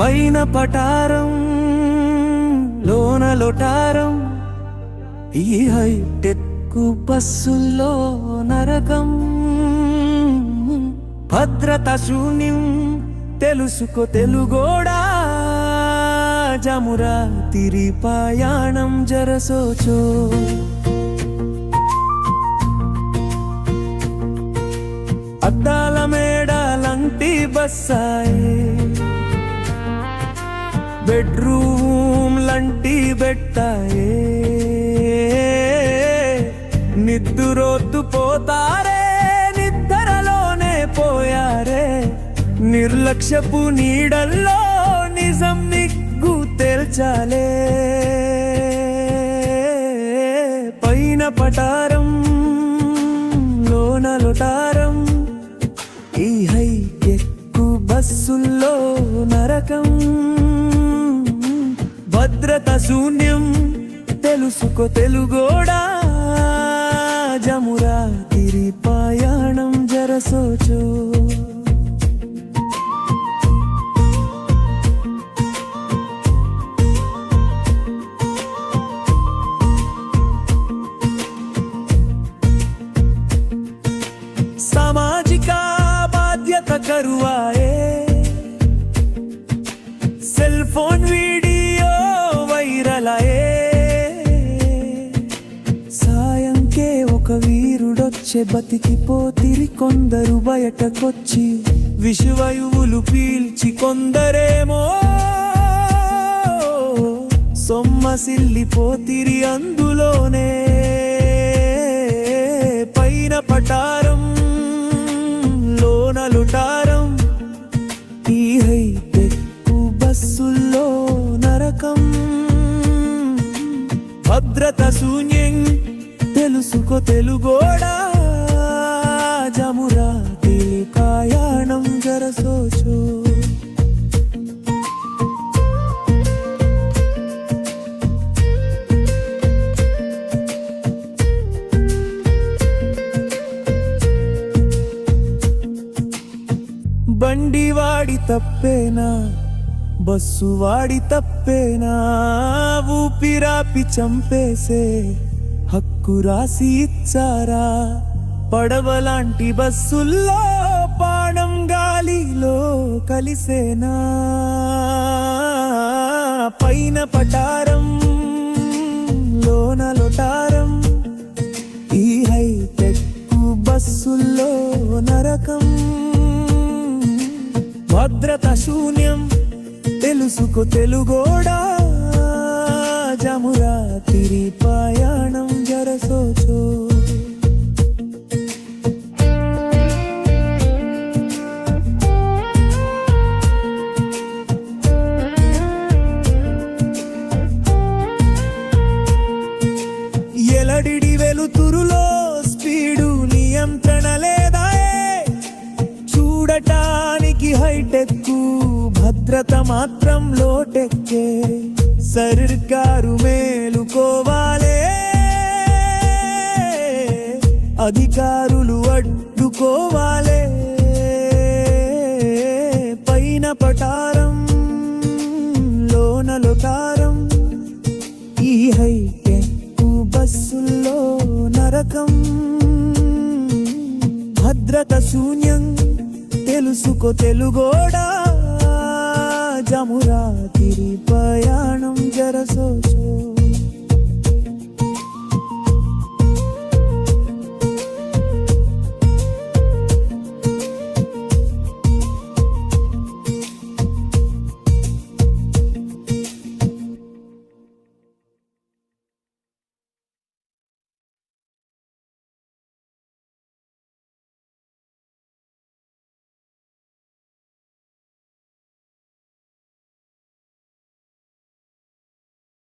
పైన పటారం లోన లొటారం. ఈ హైటెక్కు బస్సుల్లో నరకం. భద్రత శూన్యం తెలుసుకో తెలుగోడా. జమురా తిరి పాయాణం జరసోచో. అద్దాల మేడాలంటి బస్సా బెడ్రూమ్ లంటి బెట్టాయే. నిద్దురొద్దు పోతారే నిద్రలోనే పోయారే. నిర్లక్ష్యపు నీడల్లో నిజం నిగ్గు తేల్చాలే. పైన పటారం లోన లొటారం. ఈ హై ఎక్కు బస్సుల్లో నరకం. భద్రత శూన్యం తెలుసుకో తెలుగోడా. జమురా తిరి పాయాణం జరసోచో. సామాజిక బాధ్యత కరువాయే. సెల్ ఫోన్ వీరుడొచ్చే బతికిపోతిరి కొందరు బయటకొచ్చి విషవయువులు పీల్చి కొందరేమో. సొమ్మసిల్లిపోతిరి అందులోనే పైన పటారం లోన లుటారం. ఈ హైటెక్కు బస్సుల్లో నరకం. భద్రత శూన్యం తెలుసుకో తెలుగోడా. జమురా కాయాణం జరసోచో. బండి వాడి తప్పేనా? బస్సు వాడి తప్పేనా? ఊపిరాపి చంపేసే హక్కు రాసి ఇచ్చారా? పడవలాంటి బస్సుల్లో పాడం గాలిలో కలిసేనా? పైన పటారం లోన లొటారం ఈ హైటెక్ బస్సుల్లో నరకం. భద్రత శూన్యం తెలుసుకో తెలుగోడా? జమురా తిరి ప్రయాణం భద్రత మాత్రం లోటెక్కే. సర్కారు మేలుకోవాలే. అధికారులు అడ్డుకోవాలే. పైన పటారం లోన లొటారం ఈ హైటెక్ బస్సుల్లో నరకం. భద్రత శూన్యం తెలుసుకో తెలుగోడా. జమురా తిరి ప్రయాణం జరసోచో.